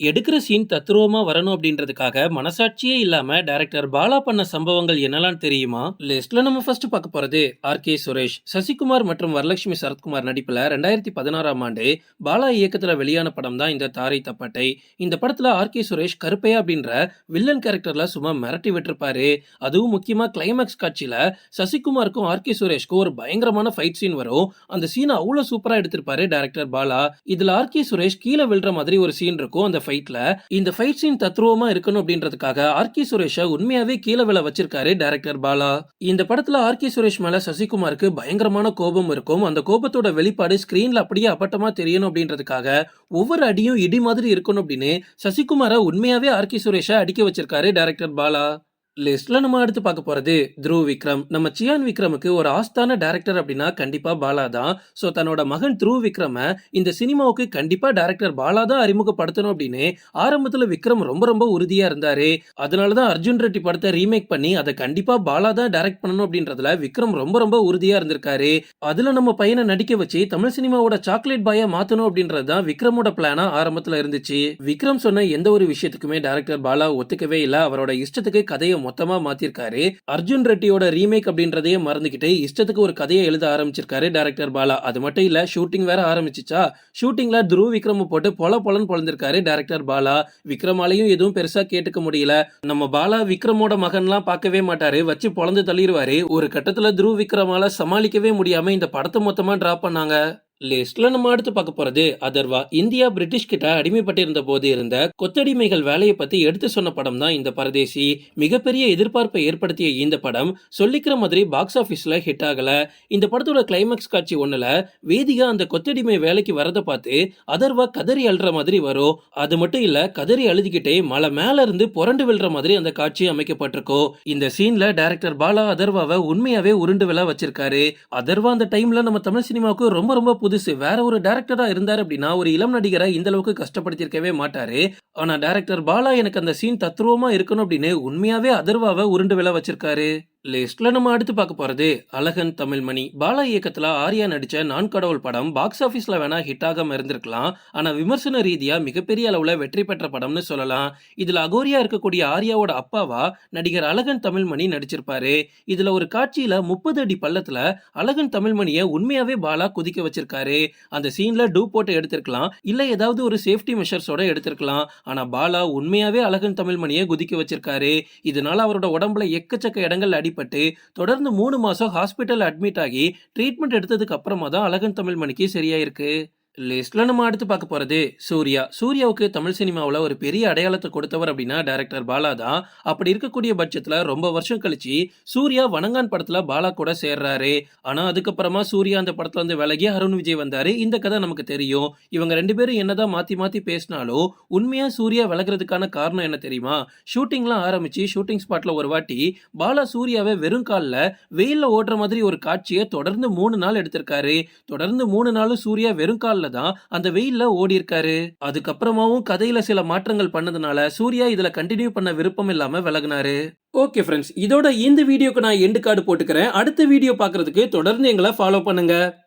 எடுக்கிற சீன் தத்ரூபமாக வரணும் அப்படின்றதுக்காக மனசாட்சியே இல்லாமல் டைரக்டர் பாலா பண்ண சம்பவங்கள் என்னெல்லாம் தெரியுமா? லிஸ்ட்ல நம்ம ஃபர்ஸ்ட் பார்க்க போகிறது ஆர் கே சுரேஷ் சசிகுமார் மற்றும் வரலட்சுமி சரத்குமார் நடிப்பில் ரெண்டாயிரத்தி பதினாறாம் ஆண்டு பாலா இயக்கத்தில் வெளியான படம் தான் இந்த தாரை தப்பட்டை. இந்த படத்தில் ஆர் கே சுரேஷ் கருப்பையா அப்படின்ற வில்லன் கேரக்டரில் சும்மா மிரட்டி விட்டுருப்பாரு. அதுவும் முக்கியமாக கிளைமேக்ஸ் காட்சியில் சசிகுமாருக்கும் ஆர் கே சுரேஷ்க்கும் ஒரு பயங்கரமான ஃபைட் சீன் வரும். அந்த சீனை அவ்வளோ சூப்பராக எடுத்திருப்பாரு டைரக்டர் பாலா. இதில் ஆர் கே சுரேஷ் கீழே விழுற மாதிரி ஒரு சீன் இருக்கும். அந்த ஃபைட்ல இந்த ஃபைட் சீன் தத்ரூவமா இருக்கணும் அப்படின்றதுக்காக ஆர்கி சுரேஷ சுரேஷை உண்மையாவே கீழே விழ வச்சிருக்காரு டைரக்டர் பாலா. இந்த படத்துல ஆர்கி சுரேஷ் மேல சசிகுமாருக்கு பயங்கரமான கோபம் இருக்கும். அந்த கோபத்தோட வெளிப்பாடு ஸ்கிரீன்ல அப்படியே அப்பட்டமா தெரியணும் அப்படின்றதுக்காக ஒவ்வொரு அடியும் இடி மாதிரி இருக்கணும் அப்படின்னு சசிகுமாரை உண்மையாவே ஆர்கி சுரேஷ சுரேஷை அடிக்க வச்சிருக்காரு டைரக்டர் பாலா. லிஸ்ட்ல நம்ம அடுத்து பார்க்க போறது த்ருவ் விக்ரம். நம்ம சியான் விக்ரமுக்கு ஒரு ஆஸ்தான டேரக்டர் அப்படின்னா கண்டிப்பா பாலா தான். ஸோ தன்னோட மகன் த்ரு விக்ரம இந்த சினிமாவுக்கு கண்டிப்பா டேரக்டர் பாலா தான் அறிமுகப்படுத்தணும் அப்படின்னு ஆரம்பத்துல விக்ரம் ரொம்ப ரொம்ப உறுதியா இருந்தாரு. அதனாலதான் அர்ஜுன் ரெட்டி படத்தை ரீமேக் பண்ணி அதை கண்டிப்பா பாலா தான் டைரக்ட் பண்ணணும் அப்படின்றதுல விக்ரம் ரொம்ப ரொம்ப உறுதியா இருந்திருக்காரு. அதுல நம்ம பையனை நடிக்க வச்சு தமிழ் சினிமாவோட சாக்லேட் பாயா மாத்தணும் அப்படின்றது தான் விக்ரமோட பிளானா ஆரம்பத்துல இருந்துச்சு. விக்ரம் சொன்ன எந்த ஒரு விஷயத்துக்குமே டேரக்டர் பாலா ஒத்துக்கவே இல்ல. அவரோட இஷ்டத்துக்கு கதையை மொத்தமா மாத்திருக்காரு. அர்ஜுன் ரெட்டியோட ரீமேக் அப்படின்றதையே மறந்துகிட்டு இஷ்டத்துக்கு ஒரு கதையை எழுத ஆரம்பிச்சிருக்காரு டேரக்டர் பாலா. அது மட்டும் இல்ல ஷூட்டிங் வேற ஆரம்பிச்சிச்சா? ஷூட்டிங்ல துருவ் விக்ரம் போட்டு பொல பொலன்னு பொழந்திருக்காரு டேரக்டர் பாலா. விக்ரமாலையும் எதுவும் பெருசா கேட்டுக்க முடியல. நம்ம பாலா விக்ரமோட மகன்லாம் பார்க்கவே மாட்டாரு. வச்சு பொழந்து தள்ளிடுவாரு ஒரு கட்டத்துல துருவ் விக்ரமால சமாளிக்கவே முடியாம இந்த படத்தை மொத்தமா டிராப் பண்ணாங்க. லிஸ்ட்ல நம்ம அடுத்து பார்க்க போறது அதர்வா. இந்தியா பிரிட்டிஷ் கிட்ட அடிமைப்பட்டிருந்த போது இருந்த கொத்தடிமைகள் வேலையை பத்தி எடுத்து சொன்ன படம் தான் இந்த பரதேசி. மிகப்பெரிய எதிர்பார்ப்பை ஏற்படுத்திய இந்த படம் சொல்லிக்கிற மாதிரி பாக்ஸ் ஆபீஸ்ல ஹிட் ஆகல. இந்த படத்தோட கிளைமேக்ஸ் காட்சி ஒண்ணுல வேதிகா அந்த கொத்தடிமை வேலைக்கு வரத பார்த்து அதர்வா கதறி அழுற மாதிரி வரும். அது மட்டும் இல்ல கதறி அழுதுகிட்டே மலை மேல இருந்து புரண்டு விழுற மாதிரி அந்த காட்சி அமைக்கப்பட்டிருக்கும் இந்த சீன்ல டைரக்டர் பாலா அதர்வாவை உண்மையாவே உருண்டு விழ வச்சிருக்காரு. அதர்வா அந்த டைம்ல நம்ம தமிழ் சினிமாவுக்கு ரொம்ப ரொம்ப புதுசு. வேற ஒரு டேரக்டரா இருந்தார் அப்படின்னா ஒரு இளம் நடிகரை இந்த அளவுக்கு கஷ்டப்படுத்திருக்கவே மாட்டாரு. ஆனா டேரக்டர் பாலா எனக்கு அந்த சீன் தத்ரூவமா இருக்கணும் அப்படின்னு உண்மையாவே அதர்வாவை உருண்டு விழ வச்சிருக்காரு. லிஸ்ட்ல நம்ம அடுத்து பார்க்க போறது அழகன் தமிழ்மணி. பாலா இயக்கத்துல ஆர்யா நடிச்ச நான் கடவுள் படம் பாக்ஸ் ஆஃபீஸ்ல வேணா ஹிட் ஆகாம இருந்திருக்கலாம். ஆனா விமர்சன ரீதியா மிகப்பெரிய அளவுல வெற்றி பெற்ற படம்னு சொல்லலாம். இதுல அகோரியா இருக்கக்கூடிய ஆர்யாவோட அப்பாவா நடிகர் அழகன் தமிழ்மணி நடிச்சிருப்பாரு. இதுல ஒரு காட்சியில முப்பது அடி பள்ளத்துல அழகன் தமிழ்மணிய உண்மையாவே பாலா குதிக்க வச்சிருக்காரு. அந்த சீன்ல டூ போட்டு எடுத்திருக்கலாம். இல்ல ஏதாவது ஒரு சேஃப்டி மெஷர்ஸோட எடுத்திருக்கலாம். ஆனா பாலா உண்மையாவே அழகன் தமிழ்மணியை குதிக்க வச்சிருக்காரு. இதனால அவரோட உடம்புல எக்கச்சக்க இடங்கள் அடிபட்டு தொடர்ந்து மூணு மாசம் ஹாஸ்பிட்டல் அட்மிட் ஆகி ட்ரீட்மெண்ட் எடுத்ததுக்கு அப்புறமா தான் அழகன் தமிழ்மணிக்கு சரியாயிருக்கு. லிஸ்ட்ல நம்ம அடுத்து பார்க்க போறது சூர்யா. சூர்யாவுக்கு தமிழ் சினிமாவில் ஒரு பெரிய அடையாளத்தை கொடுத்தவர் அப்படின்னா டேரக்டர் பாலா தான். அப்படி இருக்கக்கூடிய பட்சத்தில் ரொம்ப வருஷம் கழிச்சு சூர்யா வணங்கான் படத்துல பாலா கூட சேர்றாரு. ஆனா அதுக்கப்புறமா சூர்யா அந்த படத்துல வந்து விலகி அருண் விஜய் வந்தாரு. இந்த கதை நமக்கு தெரியும். இவங்க ரெண்டு பேரும் என்னதான் மாத்தி மாத்தி பேசினாலும் உண்மையா சூர்யா விலகிறதுக்கான காரணம் என்ன தெரியுமா? ஷூட்டிங்லாம் ஆரம்பிச்சு ஷூட்டிங் ஸ்பாட்ல ஒரு வாட்டி பாலா சூர்யாவை வெறும் காலில் வெயிலில் ஓடுற மாதிரி ஒரு காட்சியை தொடர்ந்து மூணு நாள் எடுத்திருக்காரு. தொடர்ந்து மூணு நாளும் சூர்யா வெறும் காலில் தான் அந்த வெயில்ல ஓடி இருக்காரு அதுக்கப்புறமாவும் கதையில சில மாற்றங்கள் பண்ணதுனால சூர்யா இதுல கண்டினியூ பண்ண விருப்பம் இல்லாம விலகினாரு. ஓகே ஃப்ரெண்ட்ஸ் இதோட இந்த வீடியோக்கு நான் எண்டு கார்டு போட்டுக்கிறேன். அடுத்த வீடியோ பார்க்கறதுக்கு தொடர்ந்து எங்களை ஃபாலோ பண்ணுங்க.